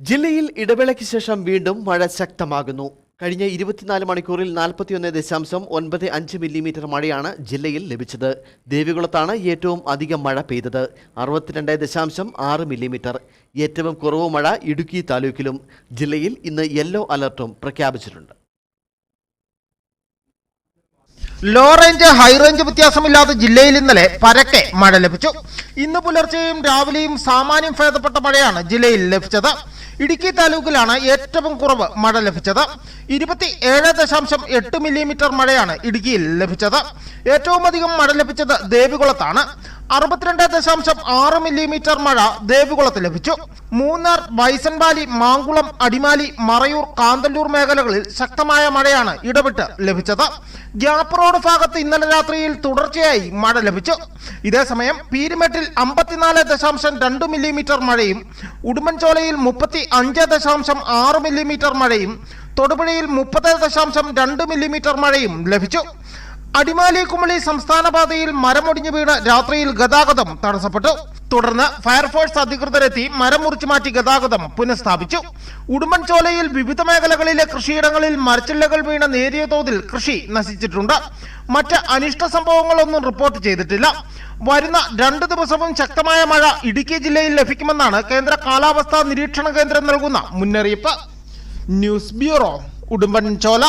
ജില്ലയിൽ ഇടവേളയ്ക്ക് ശേഷം വീണ്ടും മഴ ശക്തമാകുന്നു. കഴിഞ്ഞ ഇരുപത്തിനാല് മണിക്കൂറിൽ നാൽപ്പത്തിയൊന്ന് ദശാംശം ഒൻപത് അഞ്ച് മില്ലിമീറ്റർ മഴയാണ് ജില്ലയിൽ ലഭിച്ചത്. ദേവികുളത്താണ് ഏറ്റവും അധികം മഴ പെയ്തത്. അറുപത്തിരണ്ട് ദശാംശം ആറ് മില്ലിമീറ്റർ. ഏറ്റവും കുറവ് മഴ ഇടുക്കി താലൂക്കിലും. ജില്ലയിൽ ഇന്ന് യെല്ലോ അലർട്ടും പ്രഖ്യാപിച്ചിട്ടുണ്ട്. ലോ റേഞ്ച് ഹൈ റേഞ്ച് വ്യത്യാസമില്ലാതെ ജില്ലയിൽ ഇന്നലെ പരക്കെ മഴ ലഭിച്ചു. ഇന്ന് പുലർച്ചെയും രാവിലെയും സാമാന്യം ഭേദപ്പെട്ട മഴയാണ് ജില്ലയിൽ ലഭിച്ചത്. ഇടുക്കി താലൂക്കിലാണ് ഏറ്റവും കുറവ് മഴ ലഭിച്ചത്. ഇരുപത്തി ഏഴ് ദശാംശം എട്ട് മില്ലിമീറ്റർ മഴയാണ് ഇടുക്കിയിൽ ലഭിച്ചത്. ഏറ്റവും അധികം മഴ ലഭിച്ചത് ദേവികുളത്താണ്. അറുപത്തിരണ്ട് ദശാംശം ആറ് മില്ലിമീറ്റർ മഴ ദേവികുളത്ത് ലഭിച്ചു. മൂന്നാർ വൈസൻവാലി മാങ്കുളം അടിമാലി മറയൂർ കാന്തല്ലൂർ മേഖലകളിൽ ശക്തമായ മഴയാണ് ഇടപെട്ട് ലഭിച്ചത്. ഗ്യാപ്പ് റോഡ് ഭാഗത്ത് ഇന്നലെ രാത്രിയിൽ തുടർച്ചയായി മഴ ലഭിച്ചു. ഇതേസമയം പീരുമെട്ടിൽ അമ്പത്തിനാല് ദശാംശം രണ്ട് മില്ലിമീറ്റർ മഴയും ഉടുമ്പൻചോലയിൽ മുപ്പത്തി അഞ്ച് ദശാംശം ആറ് മില്ലിമീറ്റർ മഴയും തൊടുപുഴയിൽ മുപ്പത് ദശാംശം രണ്ട് മില്ലിമീറ്റർ മഴയും ലഭിച്ചു. അടിമാലി കുമളി സംസ്ഥാന പാതയിൽ മരമൊടിഞ്ഞു വീണ് രാത്രിയിൽ ഗതാഗതം തടസ്സപ്പെട്ടു. തുടർന്ന് ഫയർഫോഴ്സ് അധികൃതരെത്തി മരം മുറിച്ചു മാറ്റി ഗതാഗതം പുനഃസ്ഥാപിച്ചു. ഉടുമ്പൻചോലയിൽ വിവിധ മേഖലകളിലെ കൃഷിയിടങ്ങളിൽ മരച്ചില്ലകൾ വീണ നേരിയ തോതിൽ കൃഷി നശിച്ചിട്ടുണ്ട്. മറ്റ് അനിഷ്ട സംഭവങ്ങളൊന്നും റിപ്പോർട്ട് ചെയ്തിട്ടില്ല. വരുന്ന രണ്ട് ദിവസവും ശക്തമായ മഴ ഇടുക്കി ജില്ലയിൽ ലഭിക്കുമെന്നാണ് കേന്ദ്ര കാലാവസ്ഥാ നിരീക്ഷണ കേന്ദ്രം നൽകുന്ന മുന്നറിയിപ്പ്. News bureau Udumbanchola